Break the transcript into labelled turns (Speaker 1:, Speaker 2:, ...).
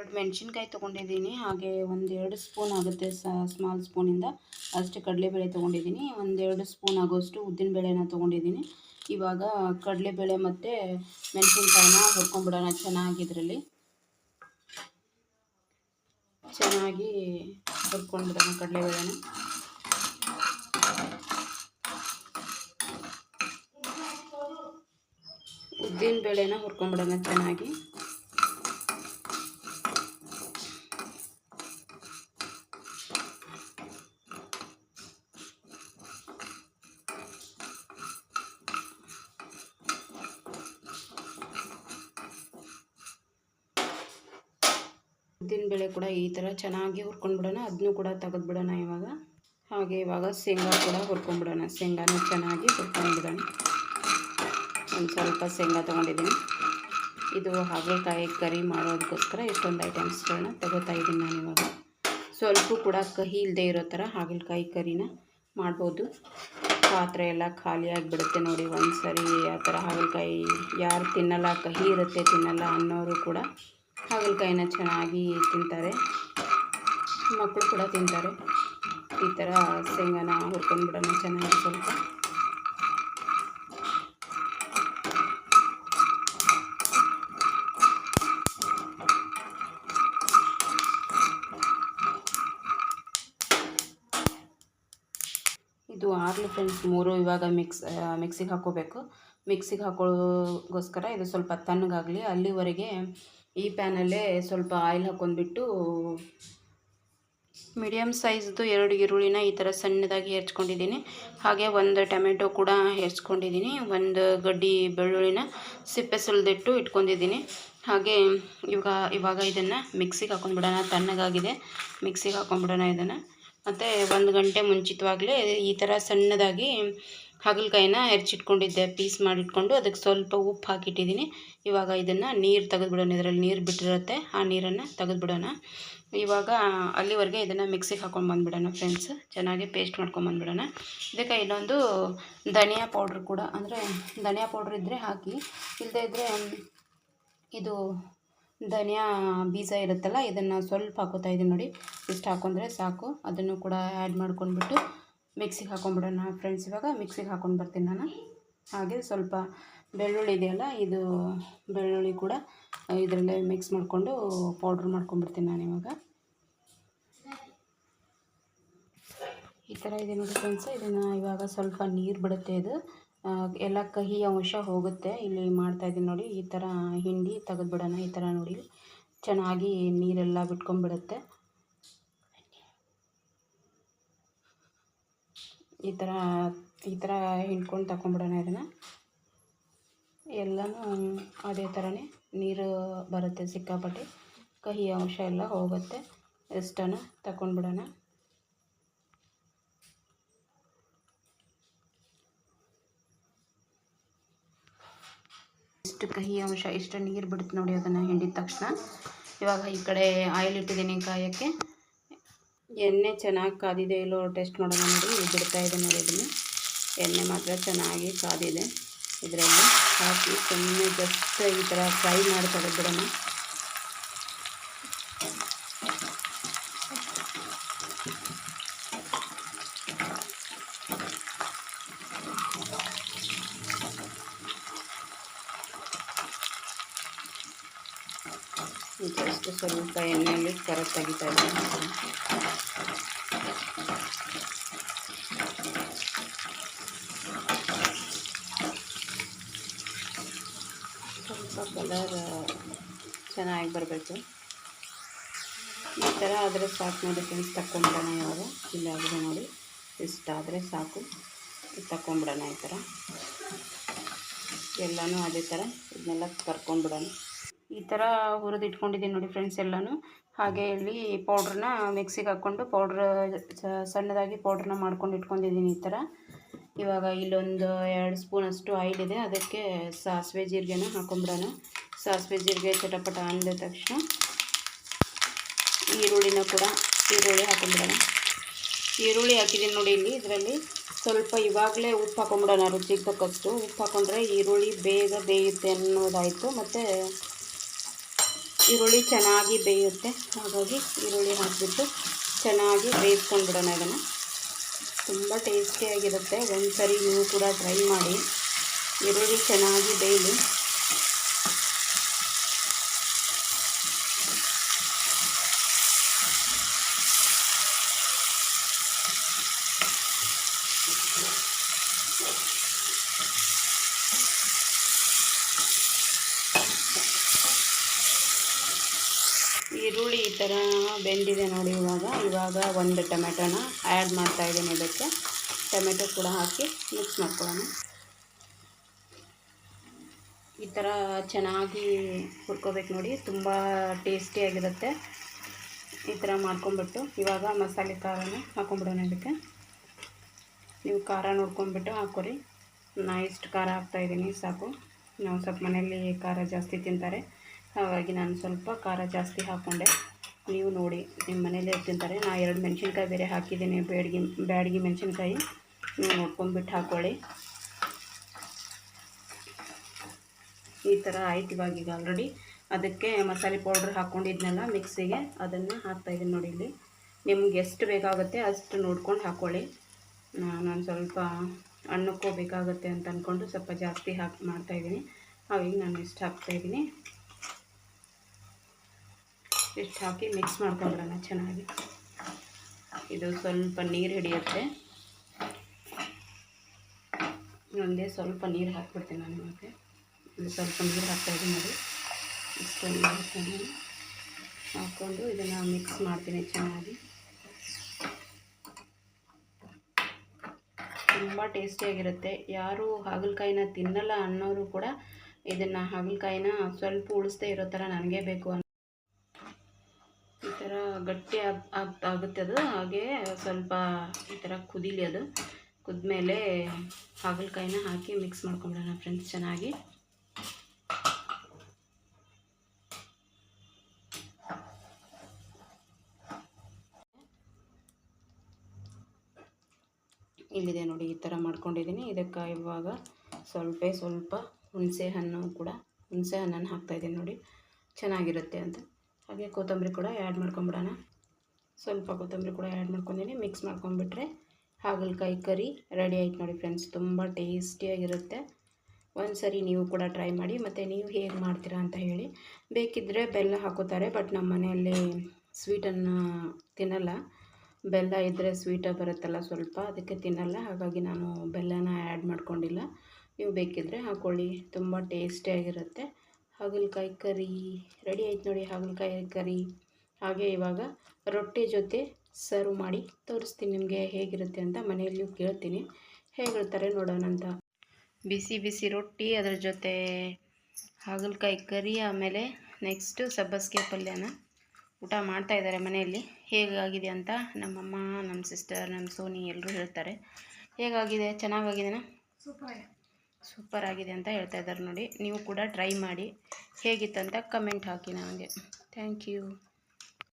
Speaker 1: ಎರಡು ಮೆಣಸಿನ್ಕಾಯಿ ತೊಗೊಂಡಿದ್ದೀನಿ, ಹಾಗೆ ಒಂದೆರಡು ಸ್ಪೂನ್ ಆಗುತ್ತೆ ಸ್ಮಾಲ್ ಸ್ಪೂನಿಂದ ಅಷ್ಟು ಕಡಲೆಬೇಳೆ ತೊಗೊಂಡಿದ್ದೀನಿ ಒಂದೆರಡು ಸ್ಪೂನ್ ಆಗೋಷ್ಟು ಉದ್ದಿನಬೇಳೆನ ತೊಗೊಂಡಿದ್ದೀನಿ. ಇವಾಗ ಕಡಲೆಬೇಳೆ ಮತ್ತು ಮೆಣಸಿನ್ಕಾಯಿನ ಹುರ್ಕೊಂಡ್ಬಿಡೋಣ ಚೆನ್ನಾಗಿ ಇದರಲ್ಲಿ. ಚೆನ್ನಾಗಿ ಹುರ್ಕೊಂಡ್ಬಿಡೋಣ ಕಡಲೆಬೇಳೆನ. ಉದ್ದಿನ ಬೇಳೆನ ಹುರ್ಕೊಂಡ್ಬಿಡೋಣ ಚೆನ್ನಾಗಿ. ಉದ್ದಿನಬೇಳೆ ಕೂಡ ಈ ಥರ ಚೆನ್ನಾಗಿ ಹುರ್ಕೊಂಡ್ಬಿಡೋಣ ಅದನ್ನೂ ಕೂಡ ತೆಗೆದ್ಬಿಡೋಣ ಇವಾಗ. ಹಾಗೆ ಇವಾಗ ಶೇಂಗಾ ಕೂಡ ಹುರ್ಕೊಂಡ್ಬಿಡೋಣ ಶೇಂಗಾನ ಚೆನ್ನಾಗಿ ಹುರ್ಕೊಂಡ್ಬಿಡೋಣ ಒಂದು ಸ್ವಲ್ಪ ಶೇಂಗಾ ತೊಗೊಂಡಿದ್ದೀನಿ. ಇದು ಹಾಗಲಕಾಯಿ ಕರಿ ಮಾಡೋದಕ್ಕೋಸ್ಕರ ಇಷ್ಟೊಂದು ಐಟಮ್ಸ್ಗಳನ್ನ ತಗೋತಾ ಇದ್ದೀನಿ ನಾನು ಇವಾಗ. ಸ್ವಲ್ಪ ಕೂಡ ಕಹಿ ಇಲ್ಲದೆ ಇರೋ ಥರ ಹಾಗಲಕಾಯಿ ಕರಿನ ಮಾಡ್ಬೋದು. ಪಾತ್ರೆ ಎಲ್ಲ ಖಾಲಿ ಆಗಿಬಿಡುತ್ತೆ ನೋಡಿ. ಒಂದು ಸರಿ ಆ ಥರ ಹಾಗಲಕಾಯಿ ಯಾರು ತಿನ್ನಲ್ಲ, ಕಹಿ ಇರುತ್ತೆ ತಿನ್ನಲ್ಲ ಅನ್ನೋರು ಕೂಡ ಹಾಗಲಕಾಯಿನ ಚೆನ್ನಾಗಿ ತಿಂತಾರೆ. ಮಕ್ಕಳು ಕೂಡ ತಿಂತಾರೆ. ಈ ಥರ ಶೇಂಗಾನ ಹುರ್ಕೊಂಡ್ಬಿಡೋಣ ಚೆನ್ನಾಗಿ ಸ್ವಲ್ಪ. ಇದು ಆರ್ಲಿ ಫ್ರೆಂಡ್ಸ್ ಮೂರು ಇವಾಗ ಮಿಕ್ಸ್ ಮಿಕ್ಸಿಗೆ ಹಾಕೋಬೇಕು. ಮಿಕ್ಸಿಗೆ ಹಾಕೋಗೋಸ್ಕರ ಇದು ಸ್ವಲ್ಪ ತಣ್ಣಗಾಗಲಿ. ಅಲ್ಲಿವರೆಗೆ ಈ ಪ್ಯಾನಲ್ಲೇ ಸ್ವಲ್ಪ ಆಯಿಲ್ ಹಾಕ್ಕೊಂಡ್ಬಿಟ್ಟು ಮೀಡಿಯಮ್ ಸೈಜ್ದು ಎರಡು ಈರುಳ್ಳಿನ ಈ ಥರ ಸಣ್ಣದಾಗಿ ಹೆಚ್ಕೊಂಡಿದ್ದೀನಿ. ಹಾಗೆ ಒಂದು ಟೊಮೆಟೊ ಕೂಡ ಹೆಚ್ಕೊಂಡಿದ್ದೀನಿ. ಒಂದು ಗಡ್ಡಿ ಬೆಳ್ಳುಳ್ಳಿನ ಸಿಪ್ಪೆ ಸುಲಿದಿಟ್ಟು ಇಟ್ಕೊಂಡಿದ್ದೀನಿ. ಹಾಗೆ ಇವಾಗ ಇವಾಗ ಇದನ್ನು ಮಿಕ್ಸಿಗೆ ಹಾಕೊಂಡ್ಬಿಡೋಣ. ತಣ್ಣಗಾಗಿದೆ. ಮಿಕ್ಸಿಗೆ ಹಾಕೊಂಡ್ಬಿಡೋಣ ಇದನ್ನು. ಮತ್ತು ಒಂದು ಗಂಟೆ ಮುಂಚಿತವಾಗಲೇ ಈ ಥರ ಸಣ್ಣದಾಗಿ ಹಾಗಲಕಾಯಿನ ಹೆಚ್ಚಿಟ್ಕೊಂಡಿದ್ದೆ ಪೀಸ್ ಮಾಡಿಟ್ಕೊಂಡು ಅದಕ್ಕೆ ಸ್ವಲ್ಪ ಉಪ್ಪು ಹಾಕಿಟ್ಟಿದ್ದೀನಿ. ಇವಾಗ ಇದನ್ನು ನೀರು ತೆಗೆದುಬಿಡೋಣ, ಇದರಲ್ಲಿ ನೀರು ಬಿಟ್ಟಿರುತ್ತೆ, ಆ ನೀರನ್ನು ತೆಗೆದುಬಿಡೋಣ. ಇವಾಗ ಅಲ್ಲಿವರೆಗೆ ಇದನ್ನು ಮಿಕ್ಸಿಗೆ ಹಾಕೊಂಡು ಬಂದುಬಿಡೋಣ ಫ್ರೆಂಡ್ಸ್, ಚೆನ್ನಾಗಿ ಪೇಸ್ಟ್ ಮಾಡ್ಕೊಂಬಂದ್ಬಿಡೋಣ ಇದಕ್ಕೆ ಇನ್ನೊಂದು ಧನಿಯಾ ಪೌಡ್ರ್ ಕೂಡ, ಅಂದರೆ ಧನಿಯಾ ಪೌಡ್ರ್ ಇದ್ದರೆ ಹಾಕಿ ಇಲ್ಲದೇ ಇದ್ದರೆ ಇದು ಧನಿಯಾ ಬೀಜ ಇರುತ್ತಲ್ಲ, ಇದನ್ನು ಸ್ವಲ್ಪ ಹಾಕೋತಾ ಇದ್ದೀನಿ ನೋಡಿ. ಇಷ್ಟು ಹಾಕೊಂಡ್ರೆ ಸಾಕು, ಅದನ್ನು ಕೂಡ ಆ್ಯಡ್ ಮಾಡ್ಕೊಂಡ್ಬಿಟ್ಟು ಮಿಕ್ಸಿಗೆ ಹಾಕೊಂಡ್ಬಿಡೋಣ ಫ್ರೆಂಡ್ಸ್ ಇವಾಗ. ಮಿಕ್ಸಿಗೆ ಹಾಕೊಂಡು ಬರ್ತೀನಿ ನಾನು. ಹಾಗೆ ಸ್ವಲ್ಪ ಬೆಳ್ಳುಳ್ಳಿ ಇದೆಯಲ್ಲ, ಇದು ಬೆಳ್ಳುಳ್ಳಿ ಕೂಡ ಇದರಲ್ಲೇ ಮಿಕ್ಸ್ ಮಾಡಿಕೊಂಡು ಪೌಡ್ರ್ ಮಾಡ್ಕೊಂಡ್ಬಿಡ್ತೀನಿ ನಾನು ಇವಾಗ. ಈ ಥರ ಇದೆ ನೋಡಿ ಫ್ರೆಂಡ್ಸ್ ಇದನ್ನು ಇವಾಗ ಸ್ವಲ್ಪ ನೀರು ಬಿಡುತ್ತೆ ಇದು. ಎಲ್ಲ ಕಹಿ ಅಂಶ ಹೋಗುತ್ತೆ. ಇಲ್ಲಿ ಮಾಡ್ತಾಯಿದ್ದೀನಿ ನೋಡಿ, ಈ ಥರ ಹಿಂಡಿ ತೆಗೆದ್ಬಿಡೋಣ, ಈ ಥರ ನೋಡಿ. ಚೆನ್ನಾಗಿ ನೀರೆಲ್ಲ ಬಿಟ್ಕೊಂಡ್ಬಿಡುತ್ತೆ. ಈ ಥರ ಈ ಥರ ಹಿಂಡ್ಕೊಂಡು ತಗೊಂಬಿಡೋಣ ಇದನ್ನು. ಎಲ್ಲನೂ ಅದೇ ಥರನೇ ನೀರು ಬರುತ್ತೆ ಸಿಕ್ಕಾಪಟ್ಟೆ. ಕಹಿ ಅಂಶ ಎಲ್ಲ ಹೋಗುತ್ತೆ. ಇಷ್ಟನ್ನು ತಗೊಂಡ್ಬಿಡೋಣ ಇಷ್ಟು ಕಹಿ ಅಂಶ, ಇಷ್ಟು ನೀರು ಬಿಡುತ್ತೆ ನೋಡಿ ಅದನ್ನು ಹಿಂಡಿದ ತಕ್ಷಣ. ಇವಾಗ ಈ ಕಡೆ ಆಯಿಲ್ ಇಟ್ಟಿದ್ದೀನಿ ಕಾಯೋಕ್ಕೆ. ಎಣ್ಣೆ ಚೆನ್ನಾಗಿ ಕಾದಿದೆ. ಇಲ್ಲೋ, ಟೆಸ್ಟ್ ಮಾಡೋಣ ನೋಡಿ. ಬಿಡ್ತಾ ಇದೆ ನೋಡಿ ಇದನ್ನು. ಎಣ್ಣೆ ಮಾತ್ರ ಚೆನ್ನಾಗಿ ಕಾದಿದೆ. ಇದರಲ್ಲಿ ಹಾಕಿ ಸುಮ್ಮನೆ ಜಸ್ಟ್ ಈ ಥರ ಫ್ರೈ ಮಾಡ್ತಾರೆ ತೆಗೆದ್ಬಿಡೋಣ ಜಸ್ಟ್ ಸ್ವಲ್ಪ ಎಣ್ಣೆಯಲ್ಲಿ ಕರೆಕ್ಟ್ ತೆಗಿತಾ ಇದ್ದೀನಿ ಸ್ವಲ್ಪ ಕಲರ್ ಚೆನ್ನಾಗಿ ಬರಬೇಕು. ಈ ಥರ ಆದರೆ ಸಾಕು ನೋಡಿ ಫ್ರೆಂಡ್ಸ್ ತಕ್ಕೊಂಬಿಡೋಣ ಇವಾಗ. ಇಲ್ಲಾದರೆ ನೋಡಿ, ಇಷ್ಟ ಆದರೆ ಸಾಕು. ತಕ್ಕೊಂಬಿಡೋಣ ಈ ಥರ ಎಲ್ಲನೂ ಅದೇ ಥರ ಇದನ್ನೆಲ್ಲ ಕರ್ಕೊಂಡ್ಬಿಡೋಣ. ಥರ ಹುರಿದಿಟ್ಕೊಂಡಿದ್ದೀನಿ ನೋಡಿ ಫ್ರೆಂಡ್ಸ್ ಎಲ್ಲನೂ. ಹಾಗೆ ಇಲ್ಲಿ ಪೌಡ್ರನ್ನ ಮಿಕ್ಸಿಗೆ ಹಾಕ್ಕೊಂಡು ಪೌಡ್ರ್ ಸಣ್ಣದಾಗಿ ಪೌಡ್ರನ್ನ ಮಾಡ್ಕೊಂಡು ಇಟ್ಕೊಂಡಿದ್ದೀನಿ ಈ ಥರ. ಇವಾಗ ಇಲ್ಲೊಂದು ಎರಡು ಸ್ಪೂನಷ್ಟು ಆಯಿಲ್ ಇದೆ. ಅದಕ್ಕೆ ಸಾಸಿವೆ ಜೀರಿಗೆನ ಹಾಕೊಂಬಿಡೋಣ ಸಾಸಿವೆ ಜೀರಿಗೆ ಚಟಪಟ ಅಂದ ತಕ್ಷಣ ಈರುಳ್ಳಿನ ಕೂಡ ಈರುಳ್ಳಿ ಹಾಕೊಂಬಿಡೋಣ ಈರುಳ್ಳಿ ಹಾಕಿದ್ದೀನಿ ನೋಡಿ ಇಲ್ಲಿ. ಇದರಲ್ಲಿ ಸ್ವಲ್ಪ ಇವಾಗಲೇ ಉಪ್ಪು ಹಾಕೊಂಬಿಡೋಣ ರುಚಿಗೆ ತಕ್ಕಷ್ಟು. ಉಪ್ಪು ಹಾಕೊಂಡ್ರೆ ಈರುಳ್ಳಿ ಬೇಗ ಬೇಯುತ್ತೆ ಅನ್ನೋದಾಯಿತು. ಮತ್ತು ಈರುಳ್ಳಿ ಚೆನ್ನಾಗಿ ಬೇಯುತ್ತೆ. ಹಾಗಾಗಿ ಈರುಳ್ಳಿ ಹಾಕಿಬಿಟ್ಟು ಚೆನ್ನಾಗಿ ಬೇಯಿಸ್ಕೊಂಡು ಬಿಡೋಣ ಇದನ್ನು. ತುಂಬ ಟೇಸ್ಟಿಯಾಗಿರುತ್ತೆ. ಒಂದು ಸರಿ ನೀವು ಕೂಡ ಟ್ರೈ ಮಾಡಿ. ಈರುಳ್ಳಿ ಚೆನ್ನಾಗಿ ಬೇಯಲಿ ಈರುಳ್ಳಿ ಈ ಥರ ಬೆಂದಿದೆ ನೋಡಿ ಇವಾಗ. ಇವಾಗ ಒಂದು ಟೊಮೆಟೊನ ಆ್ಯಡ್ ಮಾಡ್ತಾ ಇದ್ದೀನಿ ಇದಕ್ಕೆ. ಟೊಮೆಟೊ ಕೂಡ ಹಾಕಿ ಮಿಕ್ಸ್ ಮಾಡ್ಕೊಳ್ಳೋಣ. ಈ ಥರ ಚೆನ್ನಾಗಿ ಹುರ್ಕೋಬೇಕು ನೋಡಿ. ತುಂಬ ಟೇಸ್ಟಿಯಾಗಿರುತ್ತೆ ಈ ಥರ ಮಾಡ್ಕೊಂಬಿಟ್ಟು ಇವಾಗ ಮಸಾಲೆ ಖಾರನ ಹಾಕೊಂಬಿಡೋಣ ಇದಕ್ಕೆ. ನೀವು ಖಾರ ನೋಡ್ಕೊಂಬಿಟ್ಟು ಹಾಕೋರಿ ನಾ ಇಷ್ಟು ಖಾರ ಹಾಕ್ತಾಯಿದ್ದೀನಿ ಸಾಕು. ನಾವು ಸ್ವಲ್ಪ ಮನೆಯಲ್ಲಿ ಖಾರ ಜಾಸ್ತಿ ತಿಂತಾರೆ. ಹಾಗಾಗಿ ನಾನು ಸ್ವಲ್ಪ ಖಾರ ಜಾಸ್ತಿ ಹಾಕ್ಕೊಂಡೆ. ನೀವು ನೋಡಿ, ನಿಮ್ಮ ಮನೇಲೇ ತಿಂತಾರೆ. ನಾ ಎರಡು ಮೆಣಸಿನ್ಕಾಯಿ ಬೇರೆ ಹಾಕಿದ್ದೀನಿ ಬ್ಯಾಡ್ಗಿ ಬ್ಯಾಡ್ಗಿ ಮೆಣಸಿನ್ಕಾಯಿ. ನೀವು ನೋಡ್ಕೊಂಡ್ಬಿಟ್ಟು ಹಾಕ್ಕೊಳ್ಳಿ ಈ ಥರ ಆಯ್ತು ಇವಾಗ ಈಗ ಆಲ್ರೆಡಿ ಅದಕ್ಕೆ ಮಸಾಲೆ ಪೌಡ್ರ್ ಹಾಕ್ಕೊಂಡಿದ್ನಲ್ಲ ಮಿಕ್ಸಿಗೆ ಅದನ್ನು ಹಾಕ್ತಾಯಿದ್ದೀನಿ ನೋಡಿ ಇಲ್ಲಿ. ನಿಮ್ಗೆ ಎಷ್ಟು ಬೇಕಾಗುತ್ತೆ ಅಷ್ಟು ನೋಡ್ಕೊಂಡು ಹಾಕ್ಕೊಳ್ಳಿ ನಾನು ಸ್ವಲ್ಪ ಹಣ್ಣಕ್ಕೂ ಬೇಕಾಗುತ್ತೆ ಅಂತ ಅಂದ್ಕೊಂಡು ಸ್ವಲ್ಪ ಜಾಸ್ತಿ ಹಾಕಿ ಮಾಡ್ತಾಯಿದ್ದೀನಿ ಹಾಗಾಗಿ ನಾನು ಇಷ್ಟು ಹಾಕ್ತಾಯಿದ್ದೀನಿ ಇಷ್ಟು ಹಾಕಿ ಮಿಕ್ಸ್ ಮಾಡ್ಕೊಂಬಿಡೋಣ ಚೆನ್ನಾಗಿ. ಇದು ಸ್ವಲ್ಪ ನೀರು ಹಿಡಿಯುತ್ತೆ. ಒಂದೇ ಸ್ವಲ್ಪ ನೀರು ಹಾಕ್ಬಿಡ್ತೀನಿ ನಾನು ಮತ್ತೆ ಇದು ಸ್ವಲ್ಪ ನೀರು ಹಾಕ್ತಾಯಿದ್ದೀನಿ ನೋಡಿ. ಇಷ್ಟು ನೀರು ಹಾಕ್ತೀನಿ ಹಾಕ್ಕೊಂಡು ಇದನ್ನು ಮಿಕ್ಸ್ ಮಾಡ್ತೀನಿ ಚೆನ್ನಾಗಿ. ತುಂಬ ಟೇಸ್ಟಿಯಾಗಿರುತ್ತೆ ಯಾರು ಹಾಗಲಕಾಯಿನ ತಿನ್ನಲ್ಲ ಅನ್ನೋರು ಕೂಡ ಇದನ್ನು ಹಾಗಲಕಾಯಿನ ಸ್ವಲ್ಪ ಉಳಿಸ್ದೇ ಇರೋ ಥರ ನನಗೆ ಬೇಕು ಥರ ಗಟ್ಟಿ ಆಗ್, ಆಗ್- ಆಗುತ್ತೆ ಅದು. ಹಾಗೆ ಸ್ವಲ್ಪ ಈ ಥರ ಕುದೀಲಿ ಅದು. ಕುದ್ಮೇಲೆ ಹಾಗಲಕಾಯಿನ ಹಾಕಿ ಮಿಕ್ಸ್ ಮಾಡ್ಕೊಂಬಿಡೋಣ ಫ್ರೆಂಡ್ಸ್ ಚೆನ್ನಾಗಿ. ಇಲ್ಲಿದೆ ನೋಡಿ, ಈ ಥರ ಮಾಡ್ಕೊಂಡಿದ್ದೀನಿ. ಇದಕ್ಕೆ ಇವಾಗ ಸ್ವಲ್ಪ ಸ್ವಲ್ಪ ಹುಣಸೆ ಹಣ್ಣು ಕೂಡ. ಹುಣಸೆ ಹಣ್ಣನ್ನು ಹಾಕ್ತಾಯಿದ್ದೀನಿ ನೋಡಿ. ಚೆನ್ನಾಗಿರುತ್ತೆ ಅಂತ. ಹಾಗೆ ಕೊತ್ತಂಬರಿ ಕೂಡ ಆ್ಯಡ್ ಮಾಡ್ಕೊಂಬಿಡೋಣ. ಸ್ವಲ್ಪ ಕೊತ್ತಂಬರಿ ಕೂಡ ಆ್ಯಡ್ ಮಾಡ್ಕೊಂಡಿನಿ ಮಿಕ್ಸ್ ಮಾಡ್ಕೊಂಬಿಟ್ರೆ ಹಾಗಲಕಾಯಿ ಕರಿ ರೆಡಿ ಆಯ್ತು ನೋಡಿ ಫ್ರೆಂಡ್ಸ್ ತುಂಬ ಟೇಸ್ಟಿಯಾಗಿರುತ್ತೆ ಒಂದು ಸರಿ ನೀವು ಕೂಡ ಟ್ರೈ ಮಾಡಿ ಮತ್ತು ನೀವು ಹೇಗೆ ಮಾಡ್ತೀರಾ ಅಂತ ಹೇಳಿ. ಬೇಕಿದ್ದರೆ ಬೆಲ್ಲ ಹಾಕೋತಾರೆ ಬಟ್ ನಮ್ಮ ಮನೆಯಲ್ಲಿ ಸ್ವೀಟನ್ನು ತಿನ್ನಲ್ಲ. ಬೆಲ್ಲ ಇದ್ದರೆ ಸ್ವೀಟಾಗಿ ಬರುತ್ತಲ್ಲ ಸ್ವಲ್ಪ, ಅದಕ್ಕೆ ತಿನ್ನಲ್ಲ. ಹಾಗಾಗಿ ನಾನು ಬೆಲ್ಲನ ಆ್ಯಡ್ ಮಾಡ್ಕೊಂಡಿಲ್ಲ. ನೀವು ಬೇಕಿದ್ದರೆ ಹಾಕ್ಕೊಳ್ಳಿ ತುಂಬ ಟೇಸ್ಟಿಯಾಗಿರುತ್ತೆ ಹಾಗಲಕಾಯಿ ಕರಿ, ರೆಡಿ ಆಯ್ತು ನೋಡಿ ಹಾಗಲಕಾಯಿ ಕರಿ. ಹಾಗೆ ಇವಾಗ ರೊಟ್ಟಿ ಜೊತೆ ಸರ್ವ್ ಮಾಡಿ ತೋರಿಸ್ತೀನಿ ನಿಮಗೆ ಹೇಗಿರುತ್ತೆ ಅಂತ ಮನೆಯಲ್ಲಿಯೂ ಕೇಳ್ತೀನಿ. ಹೇಗಿರ್ತಾರೆ ನೋಡೋಣ ಅಂತ. ಬಿಸಿ ಬಿಸಿ ರೊಟ್ಟಿ ಅದ್ರ ಜೊತೆ ಹಾಗಲಕಾಯಿ ಕರಿ, ಆಮೇಲೆ ನೆಕ್ಸ್ಟು ಸಬ್ಬಸ್ಗೆ ಪಲ್ಯನ ಊಟ ಮಾಡ್ತಾ ಇದ್ದಾರೆ ಮನೆಯಲ್ಲಿ. ಹೇಗಾಗಿದೆ ಅಂತ ನಮ್ಮಮ್ಮ, ನಮ್ಮ ಸಿಸ್ಟರ್ ನಮ್ಮ ಸೋನಿ ಎಲ್ಲರೂ ಹೇಳ್ತಾರೆ. ಹೇಗಾಗಿದೆ? ಚೆನ್ನಾಗಾಗಿದೆನಾ?
Speaker 2: ಸೂಪರ್
Speaker 1: ಸೂಪರ್ ಆಗಿದೆ ಅಂತ ಹೇಳ್ತಾ ಇದ್ದಾರೆ ನೋಡಿ. ನೀವು ಕೂಡ ಟ್ರೈ ಮಾಡಿ. ಹೇಗಿತ್ತಂತ ಕಮೆಂಟ್ ಹಾಕಿ ನನಗೆ. Thank you